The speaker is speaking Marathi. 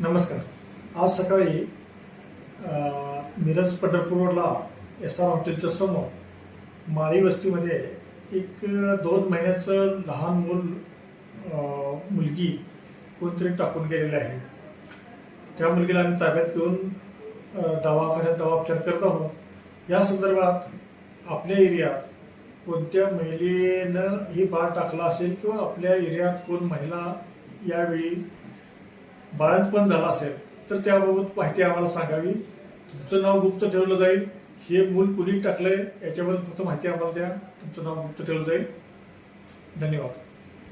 नमस्कार. आज सकाळी मिरज पंढरपूर रोडला एस आर हॉटेलच्या समोर माळी वस्तीमध्ये एक दोन महिन्याचं लहान मूल मुलगी कोणतरी टाकून गेलेलं आहे. त्या मुलगीला आम्ही ताब्यात घेऊन दवाखान्यात दवापचार करत आहोत. या संदर्भात आपल्या एरियात कोणत्या महिलेनं ही बाळ टाकला असेल किंवा आपल्या एरियात कोण महिला यावेळी बाळंतपण झालं असेल तर त्याबाबत माहिती आम्हाला सांगावी. तुमचं नाव गुप्त ठेवलं जाईल. हे मूल कुणी टाकलंय याच्याबद्दल फक्त माहिती आम्हाला द्या. तुमचं नाव गुप्त ठेवलं जाईल. धन्यवाद.